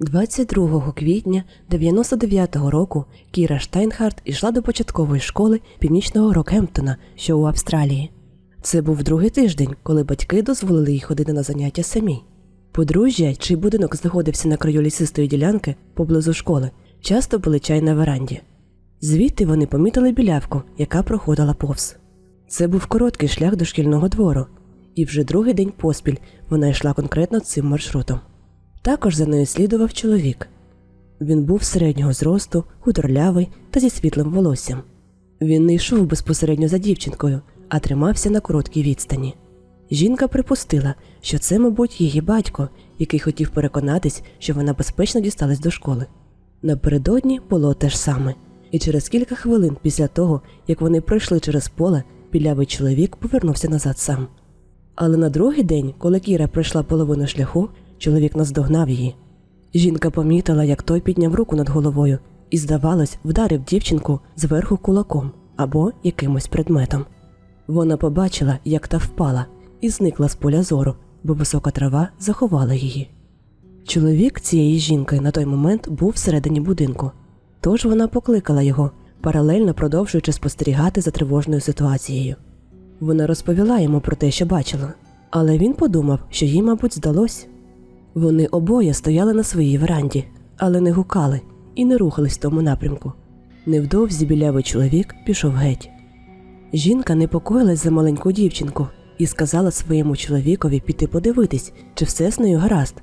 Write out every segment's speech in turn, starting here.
22 квітня 99-го року Кіра Штайнхарт йшла до початкової школи північного Рокхемптона, що у Австралії. Це був другий тиждень, коли батьки дозволили їй ходити на заняття самі. Подружжя, чий будинок знаходився на краю лісистої ділянки поблизу школи, часто пили чай на веранді. Звідти вони помітили білявку, яка проходила повз. Це був короткий шлях до шкільного двору, і вже другий день поспіль вона йшла конкретно цим маршрутом. Також за нею слідував чоловік. Він був середнього зросту, худорлявий та зі світлим волоссям. Він не йшов безпосередньо за дівчинкою, а тримався на короткій відстані. Жінка припустила, що це, мабуть, її батько, який хотів переконатись, що вона безпечно дісталась до школи. Напередодні було те ж саме, і через кілька хвилин після того, як вони пройшли через поле, білявий чоловік повернувся назад сам. Але на другий день, коли Кіра пройшла половину шляху, чоловік наздогнав її. Жінка помітила, як той підняв руку над головою і, здавалось, вдарив дівчинку зверху кулаком або якимось предметом. Вона побачила, як та впала, і зникла з поля зору, бо висока трава заховала її. Чоловік цієї жінки на той момент був всередині будинку, тож вона покликала його, паралельно продовжуючи спостерігати за тривожною ситуацією. Вона розповіла йому про те, що бачила, але він подумав, що їй, мабуть, здалось. Вони обоє стояли на своїй веранді, але не гукали і не рухались в тому напрямку. Невдовзі білявий чоловік пішов геть. Жінка непокоїлась за маленьку дівчинку і сказала своєму чоловікові піти подивитись, чи все з нею гаразд.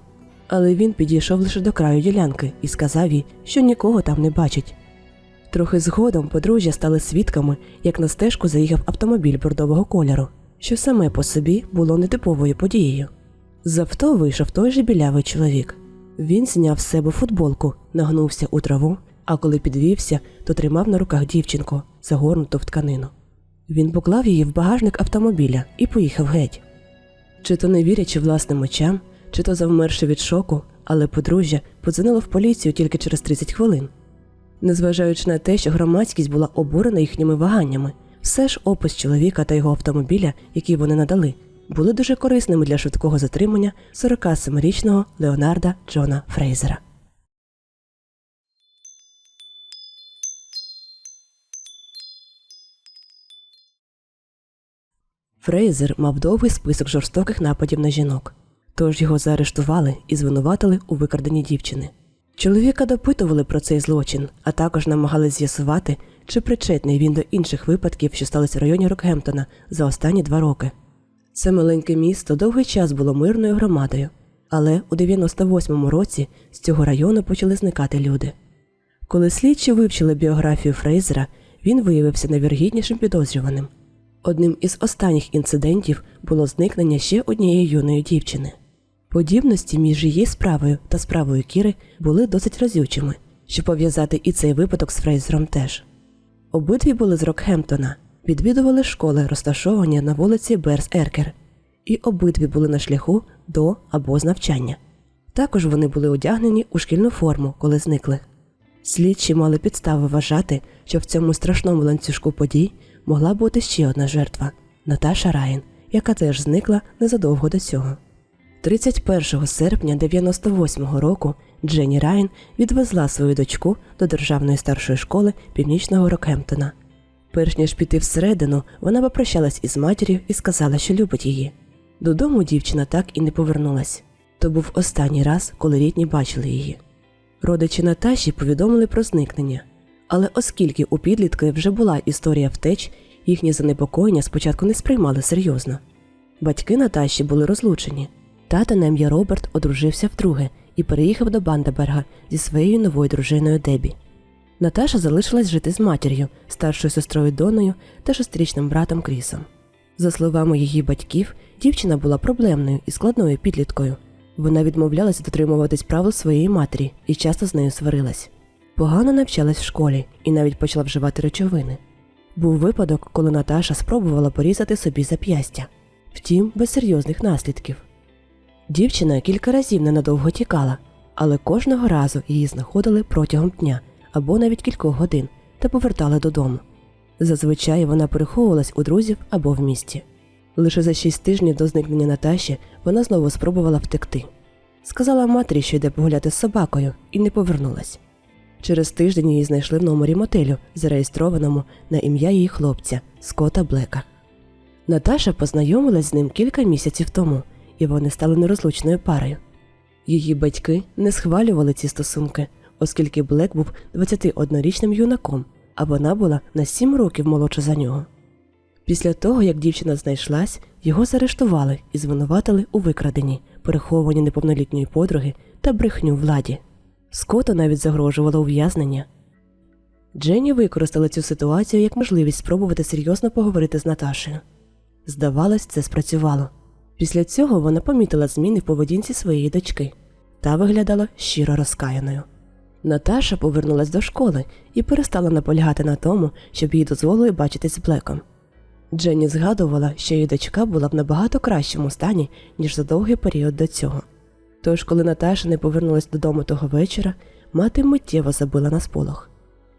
Але він підійшов лише до краю ділянки і сказав їй, що нікого там не бачить. Трохи згодом подружжя стали свідками, як на стежку заїхав автомобіль бордового кольору, що саме по собі було нетиповою подією. З авто вийшов той же білявий чоловік. Він зняв з себе футболку, нагнувся у траву, а коли підвівся, то тримав на руках дівчинку, загорнуту в тканину. Він поклав її в багажник автомобіля і поїхав геть. Чи то не вірячи власним очам, чи то завмерши від шоку, але подружжя подзвонило в поліцію тільки через 30 хвилин. Незважаючи на те, що громадськість була обурена їхніми ваганнями, все ж опис чоловіка та його автомобіля, який вони надали, були дуже корисними для швидкого затримання 47-річного Леонарда Джона Фрейзера. Фрейзер мав довгий список жорстоких нападів на жінок, тож його заарештували і звинуватили у викраденні дівчини. Чоловіка допитували про цей злочин, а також намагалися з'ясувати, чи причетний він до інших випадків, що сталися в районі Рокгемптона за останні два роки. Це маленьке місто довгий час було мирною громадою, але у 98-му році з цього району почали зникати люди. Коли слідчі вивчили біографію Фрейзера, він виявився найвіргіднішим підозрюваним. Одним із останніх інцидентів було зникнення ще однієї юної дівчини. Подібності між її справою та справою Кіри були досить разючими, щоб пов'язати і цей випадок з Фрейзером теж. Обидві були з Рокхемптона, відвідували школи, розташовані на вулиці Берс Еркер, і обидві були на шляху до або з навчання. Також вони були одягнені у шкільну форму, коли зникли. Слідчі мали підстави вважати, що в цьому страшному ланцюжку подій могла бути ще одна жертва Наташа Райан, яка теж зникла незадовго до цього. 31 серпня 98-го року Дженні Райан відвезла свою дочку до державної старшої школи північного Рокхемптона. Перш ніж піти всередину, вона попрощалась із матір'ю і сказала, що любить її. Додому дівчина так і не повернулась. То був останній раз, коли рідні бачили її. Родичі Наташі повідомили про зникнення, але оскільки у підлітки вже була історія втеч, їхні занепокоєння спочатку не сприймали серйозно. Батьки Наташі були розлучені. Тата на ім'я Роберт одружився вдруге і переїхав до Бандеберга зі своєю новою дружиною Дебі. Наташа залишилась жити з матір'ю, старшою сестрою Доною та шестирічним братом Крісом. За словами її батьків, дівчина була проблемною і складною підліткою. Вона відмовлялася дотримуватись правил своєї матері і часто з нею сварилась. Погано навчалась в школі і навіть почала вживати речовини. Був випадок, коли Наташа спробувала порізати собі зап'ястя, втім, без серйозних наслідків. Дівчина кілька разів ненадовго тікала, але кожного разу її знаходили протягом дня або навіть кількох годин та повертали додому. Зазвичай вона переховувалась у друзів або в місті. Лише за шість тижнів до зникнення Наташі вона знову спробувала втекти. Сказала матері, що йде погуляти з собакою, і не повернулась. Через тиждень її знайшли в номері мотелю, зареєстрованому на ім'я її хлопця Скота Блека. Наташа познайомилась з ним кілька місяців тому, і вони стали нерозлучною парою. Її батьки не схвалювали ці стосунки, оскільки Блек був 21-річним юнаком, а вона була на 7 років молодша за нього. Після того, як дівчина знайшлась, його заарештували і звинуватили у викраденні, переховуванні неповнолітньої подруги та брехню владі. Скоту навіть загрожувало ув'язнення. Дженні використала цю ситуацію як можливість спробувати серйозно поговорити з Наташею. Здавалось, це спрацювало. Після цього вона помітила зміни в поведінці своєї дочки та виглядала щиро розкаяною. Наташа повернулась до школи і перестала наполягати на тому, щоб їй дозволили бачитись з Блеком. Дженні згадувала, що її дочка була в набагато кращому стані, ніж за довгий період до цього. Тож, коли Наташа не повернулась додому того вечора, мати миттєво забила на сполох.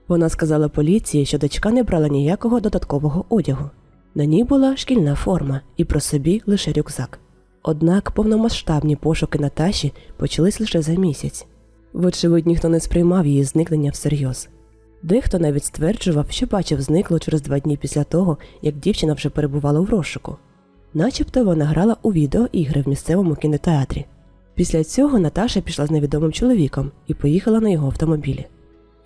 Вона сказала поліції, що дочка не брала ніякого додаткового одягу. На ній була шкільна форма і про собі лише рюкзак. Однак повномасштабні пошуки Наташі почались лише за місяць. Вочевидь, ніхто не сприймав її зникнення всерйоз. Дехто навіть стверджував, що бачив зникло через два дні після того, як дівчина вже перебувала в розшуку. Начебто вона грала у відеоігри в місцевому кінотеатрі. Після цього Наташа пішла з невідомим чоловіком і поїхала на його автомобілі.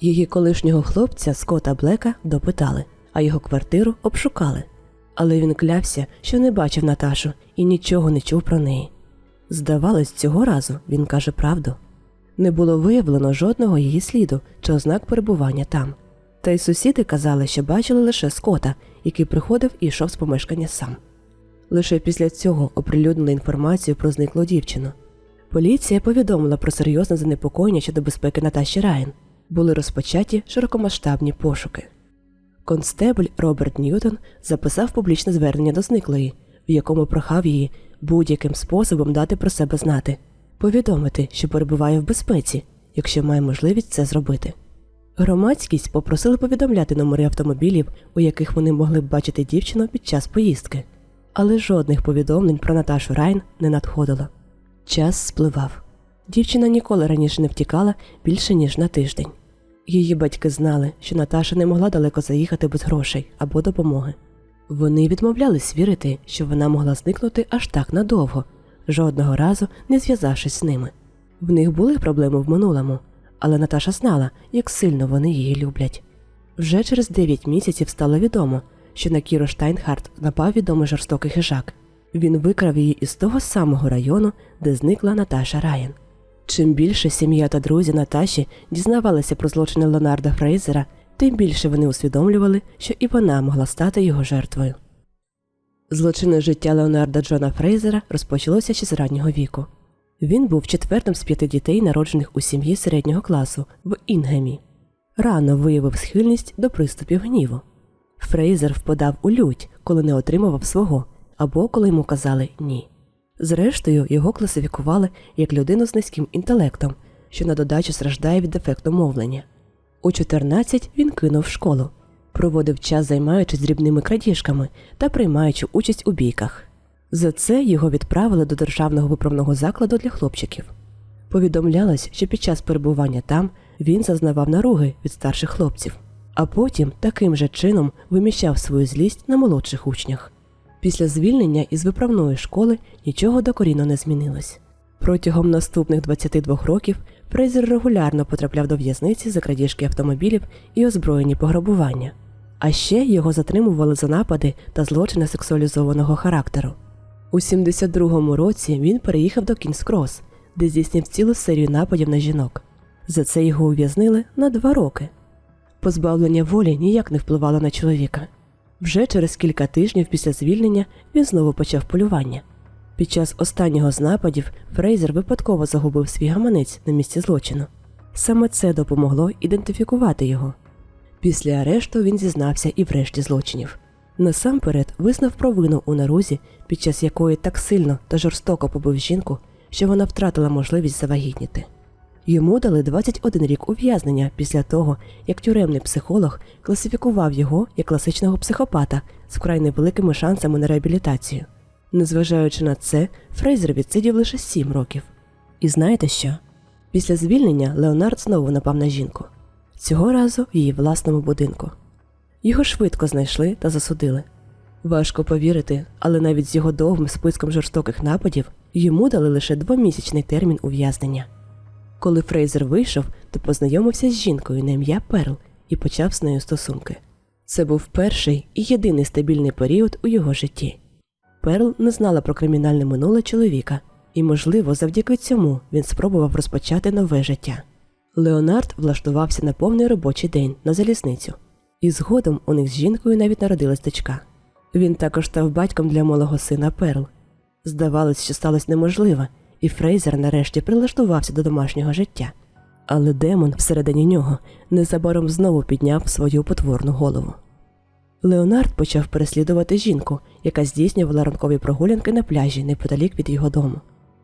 Її колишнього хлопця Скота Блека допитали, а його квартиру обшукали. Але він клявся, що не бачив Наташу і нічого не чув про неї. Здавалось, цього разу він каже правду. Не було виявлено жодного її сліду чи ознак перебування там. Та й сусіди казали, що бачили лише скота, який приходив і йшов з помешкання сам. Лише після цього оприлюднили інформацію про зниклу дівчину. Поліція повідомила про серйозне занепокоєння щодо безпеки Наташі Райан. Були розпочаті широкомасштабні пошуки. Констебль Роберт Ньютон записав публічне звернення до зниклої, в якому прохав її будь-яким способом дати про себе знати, повідомити, що перебуває в безпеці, якщо має можливість це зробити. Громадськість попросили повідомляти номери автомобілів, у яких вони могли б бачити дівчину під час поїздки, але жодних повідомлень про Наташу Райн не надходило. Час спливав. Дівчина ніколи раніше не втікала більше ніж на тиждень. Її батьки знали, що Наташа не могла далеко заїхати без грошей або допомоги. Вони відмовлялись вірити, що вона могла зникнути аж так надовго, жодного разу не зв'язавшись з ними. В них були проблеми в минулому, але Наташа знала, як сильно вони її люблять. Вже через 9 місяців стало відомо, що на Кіро Штайнхарт напав відомий жорстокий хижак. Він викрав її із того самого району, де зникла Наташа Райан. Чим більше сім'я та друзі Наташі дізнавалися про злочини Леонарда Фрейзера, тим більше вони усвідомлювали, що і вона могла стати його жертвою. Злочинне життя Леонарда Джона Фрейзера розпочалося ще з раннього віку. Він був четвертим з п'яти дітей, народжених у сім'ї середнього класу в Інгемі. Рано виявив схильність до приступів гніву. Фрейзер впадав у лють, коли не отримував свого, або коли йому казали ні. Зрештою, його класифікували як людину з низьким інтелектом, що на додачу страждає від дефекту мовлення. У 14 він кинув школу, проводив час, займаючись дрібними крадіжками та приймаючи участь у бійках. За це його відправили до державного виправного закладу для хлопчиків. Повідомлялось, що під час перебування там він зазнавав наруги від старших хлопців, а потім таким же чином виміщав свою злість на молодших учнях. Після звільнення із виправної школи нічого докорінно не змінилось. Протягом наступних 22 років Фрейзер регулярно потрапляв до в'язниці за крадіжки автомобілів і озброєні пограбування. А ще його затримували за напади та злочини сексуалізованого характеру. У 72-му році він переїхав до Кінгс-Крос, де здійснив цілу серію нападів на жінок. За це його ув'язнили на два роки. Позбавлення волі ніяк не впливало на чоловіка. Вже через кілька тижнів після звільнення він знову почав полювання. Під час останнього з нападів Фрейзер випадково загубив свій гаманець на місці злочину. Саме це допомогло ідентифікувати його. Після арешту він зізнався і в решті злочинів. Насамперед визнав провину у нарузі, під час якої так сильно та жорстоко побив жінку, що вона втратила можливість завагітніти. Йому дали 21 рік ув'язнення після того, як тюремний психолог класифікував його як класичного психопата з вкрай невеликими шансами на реабілітацію. Незважаючи на це, Фрейзер відсидів лише 7 років. І знаєте що? Після звільнення Леонард знову напав на жінку. Цього разу в її власному будинку. Його швидко знайшли та засудили. Важко повірити, але навіть з його довгим списком жорстоких нападів йому дали лише двомісячний термін ув'язнення. Коли Фрейзер вийшов, то познайомився з жінкою на ім'я Перл і почав з нею стосунки. Це був перший і єдиний стабільний період у його житті. Перл не знала про кримінальне минуле чоловіка, і, можливо, завдяки цьому він спробував розпочати нове життя. Леонард влаштувався на повний робочий день на залізницю, і згодом у них з жінкою навіть народилась дочка. Він також став батьком для малого сина Перл. Здавалось, що сталося неможливе, і Фрейзер нарешті прилаштувався до домашнього життя. Але демон всередині нього незабаром знову підняв свою потворну голову. Леонард почав переслідувати жінку, яка здійснювала ранкові прогулянки на пляжі неподалік від його дому.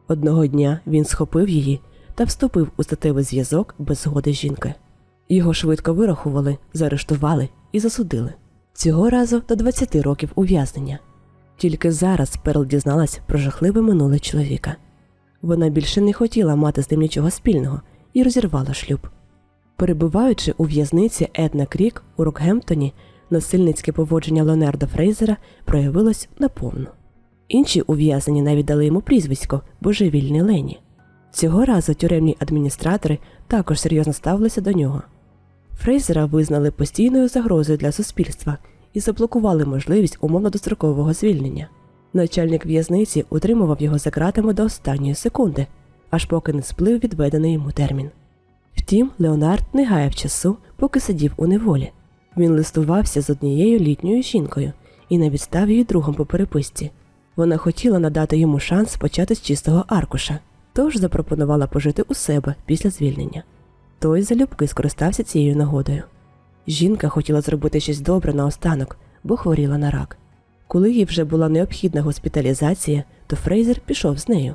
Одного дня він схопив її та вступив у статевий зв'язок без згоди жінки. Його швидко вирахували, заарештували і засудили. Цього разу до 20 років ув'язнення. Тільки зараз Перл дізналась про жахливе минуле чоловіка. Вона більше не хотіла мати з ним нічого спільного і розірвала шлюб. Перебуваючи у в'язниці Етна Крік у Рокгемптоні, насильницьке поводження Леонарда Фрейзера проявилось наповну. Інші ув'язнені навіть дали йому прізвисько Божевільний Лені. Цього разу тюремні адміністратори також серйозно ставилися до нього. Фрейзера визнали постійною загрозою для суспільства і заблокували можливість умовно дострокового звільнення. Начальник в'язниці утримував його за ґратами до останньої секунди, аж поки не сплив відведений йому термін. Втім, Леонард не гаяв часу, поки сидів у неволі. Він листувався з однією літньою жінкою і навіть став її другом по переписці. Вона хотіла надати йому шанс почати з чистого аркуша, тож запропонувала пожити у себе після звільнення. Той залюбки скористався цією нагодою. Жінка хотіла зробити щось добре наостанок, бо хворіла на рак. Коли їй вже була необхідна госпіталізація, то Фрейзер пішов з нею.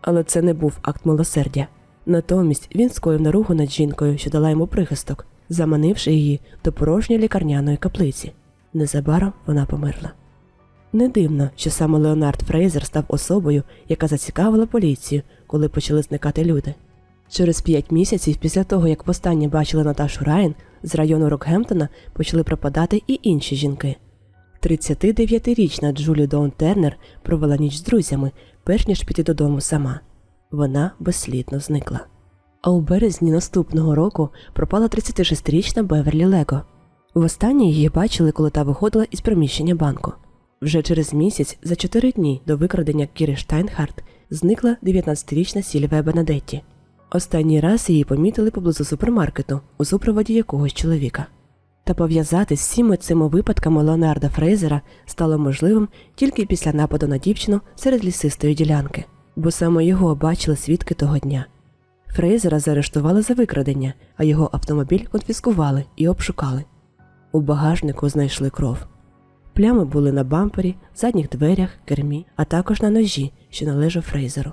Але це не був акт милосердя. Натомість він скоїв наругу над жінкою, що дала йому прихисток, заманивши її до порожньої лікарняної каплиці. Незабаром вона померла. Не дивно, що саме Леонард Фрейзер став особою, яка зацікавила поліцію, коли почали зникати люди. Через п'ять місяців після того, як востаннє бачили Наташу Райан, з району Рокгемптона почали пропадати і інші жінки. 39-річна Джулі Доун Тернер провела ніч з друзями, перш ніж піти додому сама. Вона безслідно зникла. А у березні наступного року пропала 36-річна Беверлі Лего. Востаннє її бачили, коли та виходила із приміщення банку. Вже через місяць, за чотири дні до викрадення Кіри Штайнхарт, зникла 19-річна Сільвія Бенедетті. Останній раз її помітили поблизу супермаркету у супроводі якогось чоловіка. Та пов'язати з всіми цими випадками Леонарда Фрейзера стало можливим тільки після нападу на дівчину серед лісистої ділянки, бо саме його бачили свідки того дня. Фрейзера заарештували за викрадення, а його автомобіль конфіскували і обшукали. У багажнику знайшли кров. Плями були на бампері, задніх дверях, кермі, а також на ножі, що належав Фрейзеру.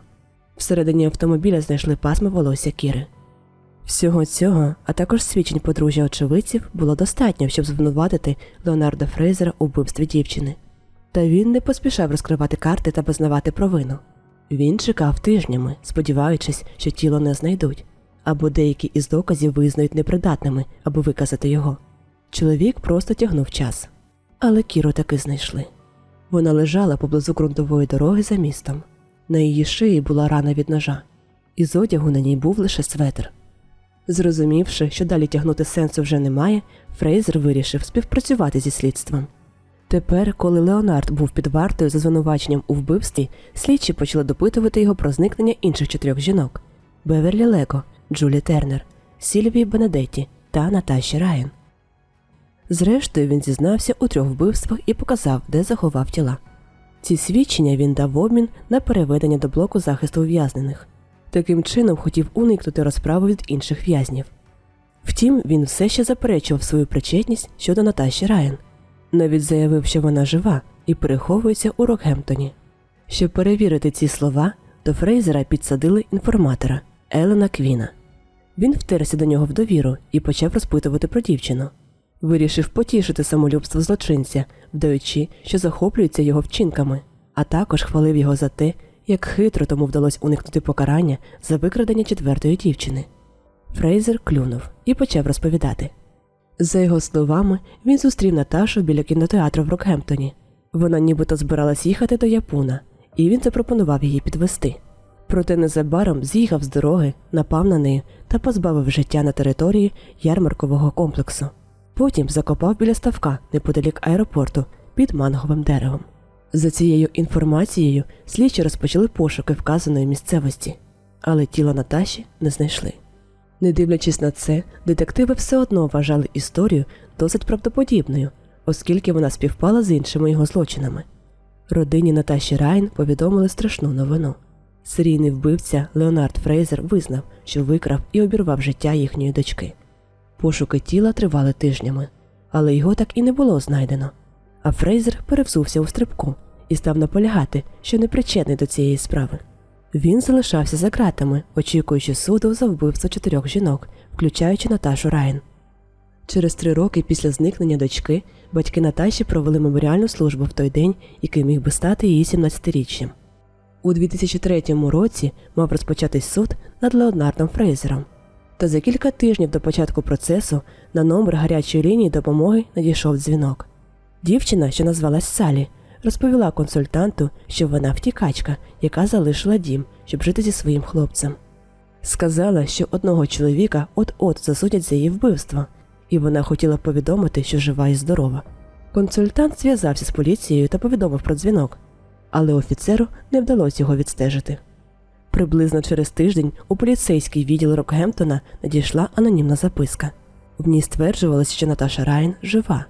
Всередині автомобіля знайшли пасми волосся Кіри. Всього цього, а також свідчень подружжя очевидців, було достатньо, щоб звинуватити Леонарда Фрейзера у вбивстві дівчини. Та він не поспішав розкривати карти та визнавати провину. Він чекав тижнями, сподіваючись, що тіло не знайдуть, або деякі із доказів визнають непридатними, аби виказати його. Чоловік просто тягнув час. Але Кіру таки знайшли. Вона лежала поблизу ґрунтової дороги за містом. На її шиї була рана від ножа, і з одягу на ній був лише светр. Зрозумівши, що далі тягнути сенсу вже немає, Фрейзер вирішив співпрацювати зі слідством. Тепер, коли Леонард був під вартою за звинуваченням у вбивстві, слідчі почали допитувати його про зникнення інших чотирьох жінок: Беверлі Лего, Джулі Тернер, Сільвії Бенедетті та Наташі Райан. Зрештою, він зізнався у трьох вбивствах і показав, де заховав тіла. Ці свідчення він дав в обмін на переведення до блоку захисту ув'язнених. Таким чином хотів уникнути розправи від інших в'язнів. Втім, він все ще заперечував свою причетність щодо Наташі Райан. Навіть заявив, що вона жива і переховується у Рокгемптоні. Щоб перевірити ці слова, до Фрейзера підсадили інформатора Елена Квіна. Він втерся до нього в довіру і почав розпитувати про дівчину. Вирішив потішити самолюбство злочинця, вдаючи, що захоплюється його вчинками, а також хвалив його за те, як хитро тому вдалося уникнути покарання за викрадення четвертої дівчини. Фрейзер клюнув і почав розповідати. За його словами, він зустрів Наташу біля кінотеатру в Рокгемптоні. Вона нібито збиралась їхати до Япуна, і він запропонував її підвести. Проте незабаром з'їхав з дороги, напав на неї та позбавив життя на території ярмаркового комплексу. Потім закопав біля ставка неподалік аеропорту під манговим деревом. За цією інформацією слідчі розпочали пошуки вказаної місцевості, але тіло Наташі не знайшли. Не дивлячись на це, детективи все одно вважали історію досить правдоподібною, оскільки вона співпала з іншими його злочинами. Родині Наташі Райн повідомили страшну новину. Серійний вбивця Леонард Фрейзер визнав, що викрав і обірвав життя їхньої дочки. Пошуки тіла тривали тижнями, але його так і не було знайдено. А Фрейзер перевзувся у стрибку і став наполягати, що не причетний до цієї справи. Він залишався за ґратами, очікуючи суду за вбивство чотирьох жінок, включаючи Наташу Райн. Через три роки після зникнення дочки батьки Наташі провели меморіальну службу в той день, який міг би стати її 17-річчям. У 2003 році мав розпочатись суд над Леонардом Фрейзером. Та за кілька тижнів до початку процесу на номер гарячої лінії допомоги надійшов дзвінок. Дівчина, що назвалась Салі, розповіла консультанту, що вона втікачка, яка залишила дім, щоб жити зі своїм хлопцем. Сказала, що одного чоловіка от-от засудять за її вбивство, і вона хотіла повідомити, що жива і здорова. Консультант зв'язався з поліцією та повідомив про дзвінок, але офіцеру не вдалося його відстежити. Приблизно через тиждень у поліцейський відділ Рокгемптона надійшла анонімна записка. В ній стверджувалося, що Наташа Райн жива.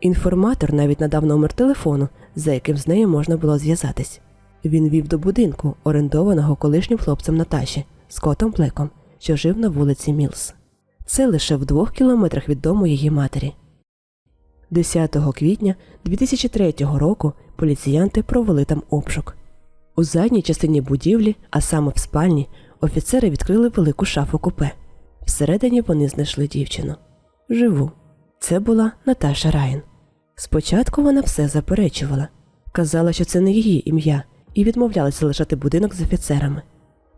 Інформатор навіть надав номер телефону, за яким з нею можна було зв'язатись. Він вів до будинку, орендованого колишнім хлопцем Наташі Скотом Блеком, що жив на вулиці Мілс. Це лише в двох кілометрах від дому її матері. 10 квітня 2003 року поліціянти провели там обшук. У задній частині будівлі, а саме в спальні, офіцери відкрили велику шафу купе. Всередині вони знайшли дівчину. Живу. Це була Наташа Райн. Спочатку вона все заперечувала, казала, що це не її ім'я, і відмовлялася лишати будинок з офіцерами.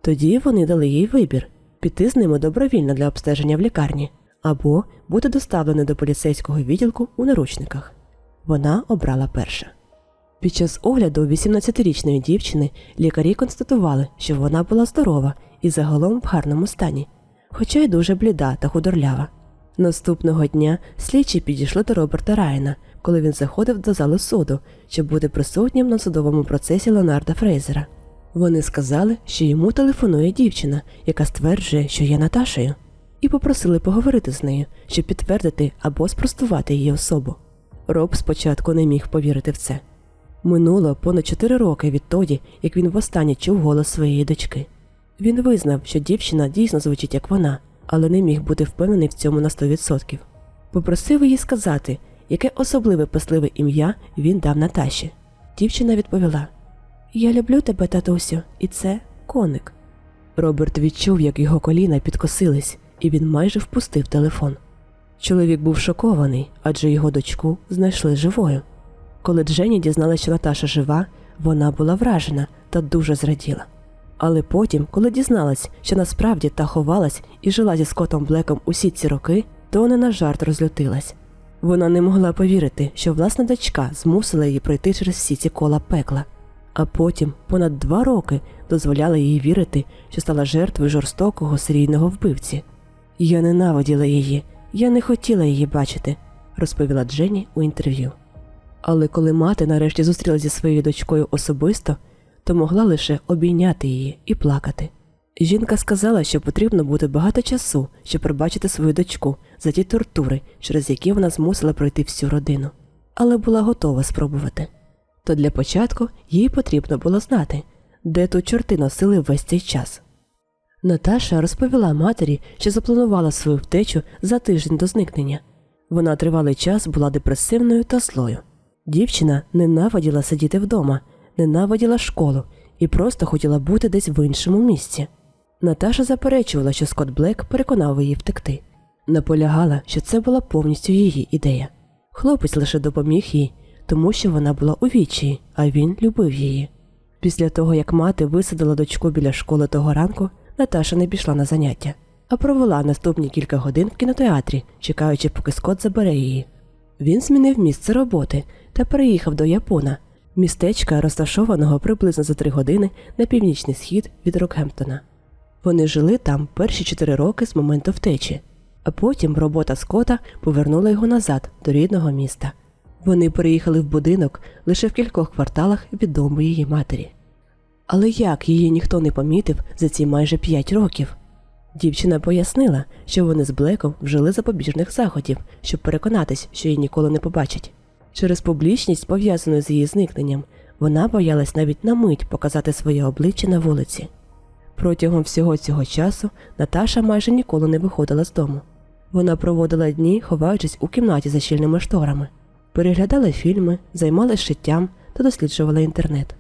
Тоді вони дали їй вибір піти з ними добровільно для обстеження в лікарні або бути доставленою до поліцейського відділку у наручниках. Вона обрала перше. Під час огляду 18-річної дівчини лікарі констатували, що вона була здорова і загалом в гарному стані, хоча й дуже бліда та худорлява. Наступного дня слідчі підійшли до Роберта Райана, коли він заходив до залу суду, щоб бути присутнім на судовому процесі Леонарда Фрейзера. Вони сказали, що йому телефонує дівчина, яка стверджує, що є Наташею, і попросили поговорити з нею, щоб підтвердити або спростувати її особу. Роб спочатку не міг повірити в це. Минуло понад чотири роки відтоді, як він востаннє чув голос своєї дочки. Він визнав, що дівчина дійсно звучить як вона, але не міг бути впевнений в цьому на 100%. Попросив її сказати, яке особливе писливе ім'я він дав Наташі. Дівчина відповіла: Я люблю тебе, татусю, і це коник. Роберт відчув, як його коліна підкосились, і він майже впустив телефон. Чоловік був шокований, адже його дочку знайшли живою. Коли Дженні дізналася, що Наташа жива, вона була вражена та дуже зраділа. Але потім, коли дізналась, що насправді та ховалась і жила зі Скотом Блеком усі ці роки, то не на жарт розлютилась. Вона не могла повірити, що власна дочка змусила її пройти через всі ці кола пекла, а потім понад два роки дозволяла їй вірити, що стала жертвою жорстокого серійного вбивці. Я ненавиділа її, я не хотіла її бачити, розповіла Дженні у інтерв'ю. Але коли мати нарешті зустрілася зі своєю дочкою особисто, то могла лише обійняти її і плакати. Жінка сказала, що потрібно буде багато часу, щоб пробачити свою дочку за ті тортури, через які вона змусила пройти всю родину, але була готова спробувати. То для початку їй потрібно було знати, де тут чорти носили весь цей час. Наташа розповіла матері, що запланувала свою втечу за тиждень до зникнення. Вона тривалий час була депресивною та злою. Дівчина ненавиділа сидіти вдома, ненавиділа школу і просто хотіла бути десь в іншому місці. Наташа заперечувала, що Скотт Блек переконав її втекти. Наполягала, що це була повністю її ідея. Хлопець лише допоміг їй, тому що вона була у вічі, а він любив її. Після того, як мати висадила дочку біля школи того ранку, Наташа не пішла на заняття, а провела наступні кілька годин в кінотеатрі, чекаючи, поки Скот забере її. Він змінив місце роботи та переїхав до Япона, містечка, розташованого приблизно за три години на північний схід від Рокгемптона. Вони жили там перші чотири роки з моменту втечі, а потім робота Скота повернула його назад до рідного міста. Вони переїхали в будинок лише в кількох кварталах від дому її матері. Але як її ніхто не помітив за ці майже п'ять років? Дівчина пояснила, що вони з Блеком вжили запобіжних заходів, щоб переконатись, що її ніколи не побачать. Через публічність, пов'язану з її зникненням, вона боялась навіть на мить показати своє обличчя на вулиці. Протягом всього цього часу Наташа майже ніколи не виходила з дому. Вона проводила дні, ховаючись у кімнаті за щільними шторами, переглядала фільми, займалась шиттям та досліджувала інтернет.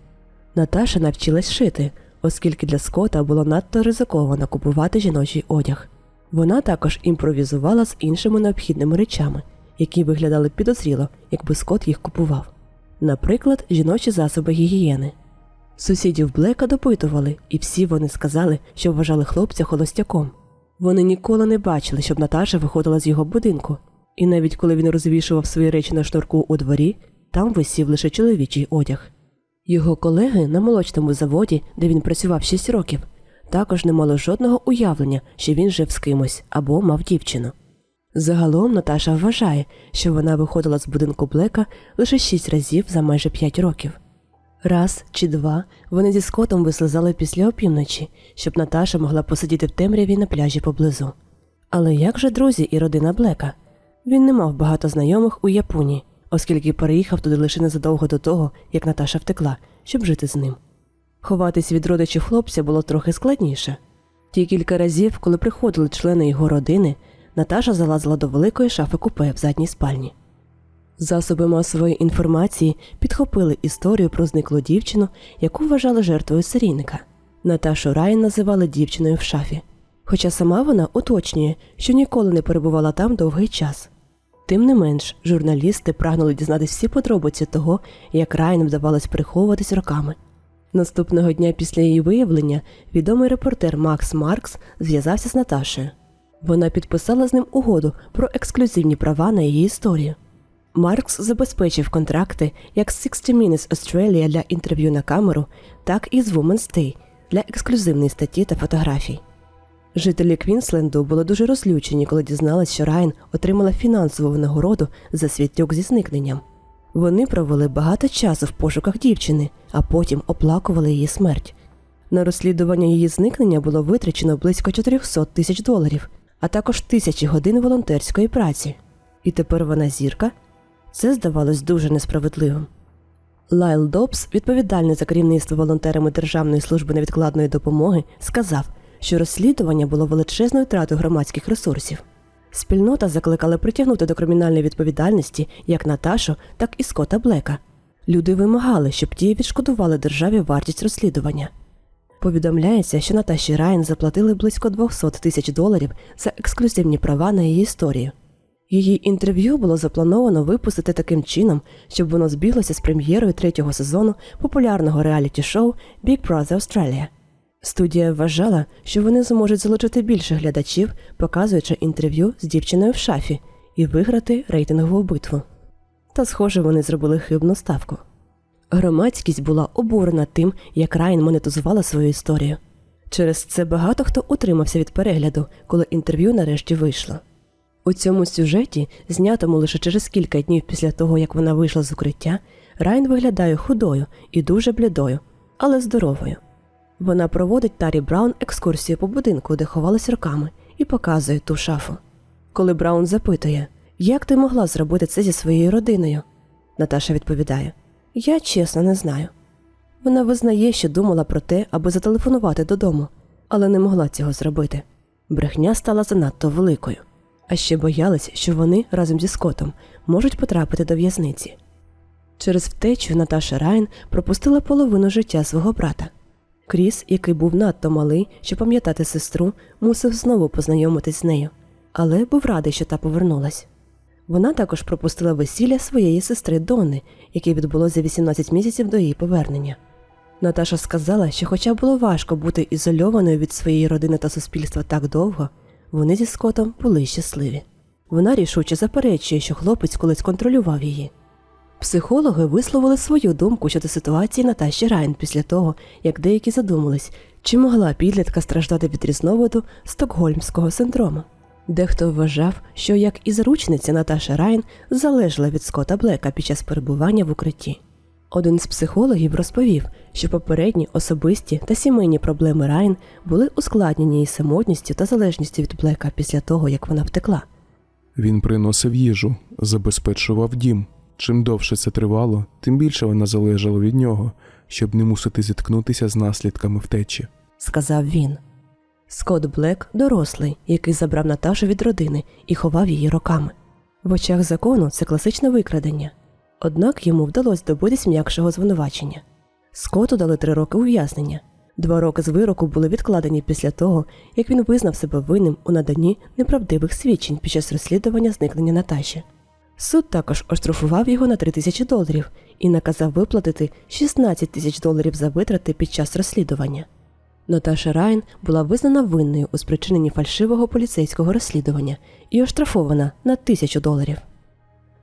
Наташа навчилась шити, оскільки для Скота було надто ризиковано купувати жіночий одяг. Вона також імпровізувала з іншими необхідними речами, які виглядали підозріло, якби Скот їх купував. Наприклад, жіночі засоби гігієни. Сусідів Блека допитували, і всі вони сказали, що вважали хлопця холостяком. Вони ніколи не бачили, щоб Наташа виходила з його будинку, і навіть коли він розвішував свої речі на шнурку у дворі, там висів лише чоловічий одяг. Його колеги на молочному заводі, де він працював 6 років, також не мали жодного уявлення, що він жив з кимось або мав дівчину. Загалом Наташа вважає, що вона виходила з будинку Блека лише 6 разів за майже 5 років. Раз чи два вони зі скотом вислизали після опівночі, щоб Наташа могла посидіти в темряві на пляжі поблизу. Але як же друзі і родина Блека? Він не мав багато знайомих у Японії, оскільки переїхав туди лише незадовго до того, як Наташа втекла, щоб жити з ним. Ховатись від родичів хлопця було трохи складніше. Ті кілька разів, коли приходили члени його родини, Наташа залазила до великої шафи купе в задній спальні. Засоби масової інформації підхопили історію про зниклу дівчину, яку вважали жертвою серійника. Наташу Райан називали дівчиною в шафі, хоча сама вона уточнює, що ніколи не перебувала там довгий час. Тим не менш, журналісти прагнули дізнатися всі подробиці того, як Райан вдавалось приховуватись роками. Наступного дня після її виявлення відомий репортер Макс Маркс зв'язався з Наташею. Вона підписала з ним угоду про ексклюзивні права на її історію. Маркс забезпечив контракти як з 60 Minutes Australia для інтерв'ю на камеру, так і з Women's Day для ексклюзивної статті та фотографій. Жителі Квінсленду були дуже розлючені, коли дізналися, що Райан отримала фінансову винагороду за світюк зі зникненням. Вони провели багато часу в пошуках дівчини, а потім оплакували її смерть. На розслідування її зникнення було витрачено близько 400 тисяч доларів, а також тисячі годин волонтерської праці. І тепер вона зірка. Це здавалось дуже несправедливим. Лайл Добс, відповідальний за керівництво волонтерами Державної служби невідкладної допомоги, сказав, що розслідування було величезною тратою громадських ресурсів. Спільнота закликала притягнути до кримінальної відповідальності як Наташу, так і Скота Блека. Люди вимагали, щоб ті відшкодували державі вартість розслідування. Повідомляється, що Наташі Райан заплатили близько 200 тисяч доларів за ексклюзивні права на її історію. Її інтерв'ю було заплановано випустити таким чином, щоб воно збіглося з прем'єрою третього сезону популярного реаліті-шоу Big Brother Australia. Студія вважала, що вони зможуть залучити більше глядачів, показуючи інтерв'ю з дівчиною в шафі, і виграти рейтингову битву. Та, схоже, вони зробили хибну ставку. Громадськість була обурена тим, як Райан монетизувала свою історію. Через це багато хто утримався від перегляду, коли інтерв'ю нарешті вийшло. У цьому сюжеті, знятому лише через кілька днів після того, як вона вийшла з укриття, Райан виглядає худою і дуже блідою, але здоровою. Вона проводить Тарі Браун екскурсію по будинку, де ховалась роками, і показує ту шафу. Коли Браун запитує, як ти могла зробити це зі своєю родиною, Наташа відповідає: Я чесно не знаю. Вона визнає, що думала про те, аби зателефонувати додому, але не могла цього зробити. Брехня стала занадто великою. А ще боялись, що вони разом зі Скотом можуть потрапити до в'язниці. Через втечу Наташа Райан пропустила половину життя свого брата. Кріс, який був надто малий, щоб пам'ятати сестру, мусив знову познайомитись з нею, але був радий, що та повернулась. Вона також пропустила весілля своєї сестри Донни, яке відбулося за 18 місяців до її повернення. Наташа сказала, що, хоча було важко бути ізольованою від своєї родини та суспільства так довго, вони зі Скотом були щасливі. Вона рішуче заперечує, що хлопець колись контролював її. Психологи висловили свою думку щодо ситуації Наташі Райн після того, як деякі задумались, чи могла підлітка страждати від різновиду стокгольмського синдрому. Дехто вважав, що як і заручниця Наташа Райн залежала від Скотта Блека під час перебування в укритті. Один з психологів розповів, що попередні особисті та сімейні проблеми Райн були ускладнені її самотністю та залежністю від Блека після того, як вона втекла. Він приносив їжу, забезпечував дім. Чим довше це тривало, тим більше вона залежала від нього, щоб не мусити зіткнутися з наслідками втечі. сказав він. Скотт Блек дорослий, який забрав Наташу від родини і ховав її роками. В очах закону це класичне викрадення. Однак йому вдалося добитись м'якшого звинувачення. Скотту дали три роки ув'язнення. Два роки з вироку були відкладені після того, як він визнав себе винним у наданні неправдивих свідчень під час розслідування зникнення Наташі. Суд також оштрафував його на 3 тисячі доларів і наказав виплатити 16 тисяч доларів за витрати під час розслідування. Наташа Райн була визнана винною у спричиненні фальшивого поліцейського розслідування і оштрафована на тисячу доларів.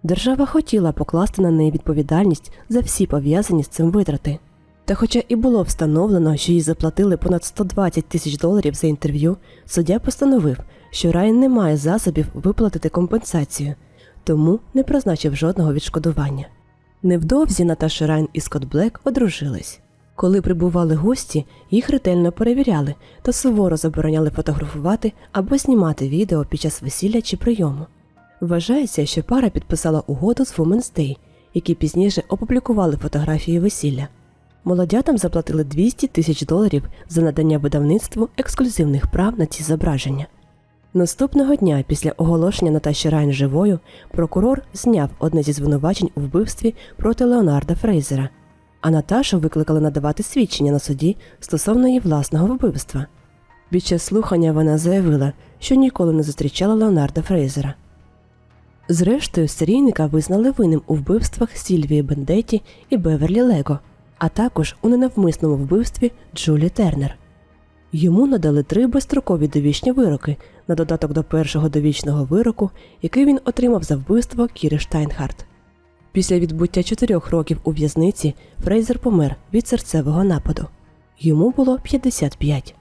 Держава хотіла покласти на неї відповідальність за всі пов'язані з цим витрати. Та хоча і було встановлено, що їй заплатили понад 120 тисяч доларів за інтерв'ю, суддя постановив, що Райн не має засобів виплатити компенсацію, тому не призначив жодного відшкодування. Невдовзі Наташа Райн і Скотт Блек одружились. Коли прибували гості, їх ретельно перевіряли та суворо забороняли фотографувати або знімати відео під час весілля чи прийому. Вважається, що пара підписала угоду з Women's Day, які пізніше опублікували фотографії весілля. Молодятам заплатили 200 тисяч доларів за надання видавництву ексклюзивних прав на ці зображення. Наступного дня після оголошення Наташі Райн живою прокурор зняв одне зі звинувачень у вбивстві проти Леонарда Фрейзера, а Наташу викликали надавати свідчення на суді стосовно її власного вбивства. Під час слухання вона заявила, що ніколи не зустрічала Леонарда Фрейзера. Зрештою, серійника визнали винним у вбивствах Сільвії Бендеті і Беверлі Лего, а також у ненавмисному вбивстві Джулі Тернер. Йому надали три безстрокові довічні вироки на додаток до першого довічного вироку, який він отримав за вбивство Кіри Штайнхарт. Після відбуття чотирьох років у в'язниці Фрейзер помер від серцевого нападу. Йому було 55.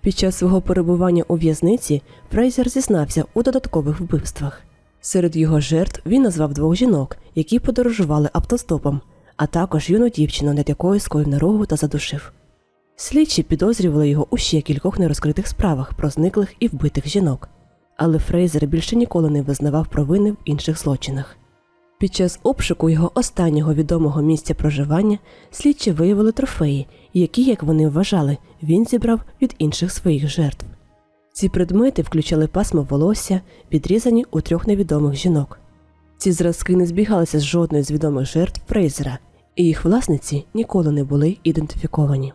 Під час свого перебування у в'язниці Фрейзер зізнався у додаткових вбивствах. Серед його жертв він назвав двох жінок, які подорожували автостопом, а також юну дівчину, над якою скоїв наругу та задушив. Слідчі підозрювали його у ще кількох нерозкритих справах про зниклих і вбитих жінок, але Фрейзер більше ніколи не визнавав провини в інших злочинах. Під час обшуку його останнього відомого місця проживання слідчі виявили трофеї, які, як вони вважали, він зібрав від інших своїх жертв. Ці предмети включали пасмо волосся, відрізані у трьох невідомих жінок. Ці зразки не збігалися з жодною з відомих жертв Фрейзера, і їх власниці ніколи не були ідентифіковані.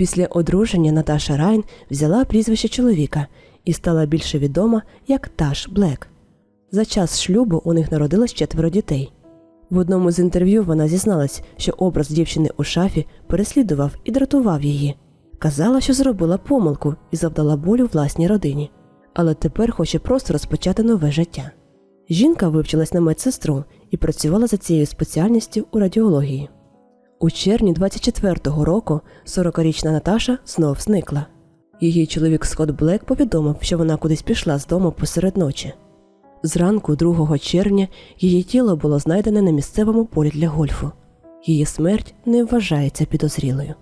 Після одруження Наташа Райн взяла прізвище чоловіка і стала більше відома як Таш Блек. За час шлюбу у них народилось четверо дітей. В одному з інтерв'ю вона зізналась, що образ дівчини у шафі переслідував і дратував її. Казала, що зробила помилку і завдала болю власній родині, але тепер хоче просто розпочати нове життя. Жінка вивчилась на медсестру і працювала за цією спеціальністю у радіології. У червні 24-го року 40-річна Наташа знов зникла. Її чоловік Скотт Блек повідомив, що вона кудись пішла з дому посеред ночі. Зранку, 2 червня, її тіло було знайдене на місцевому полі для гольфу. Її смерть не вважається підозрілою.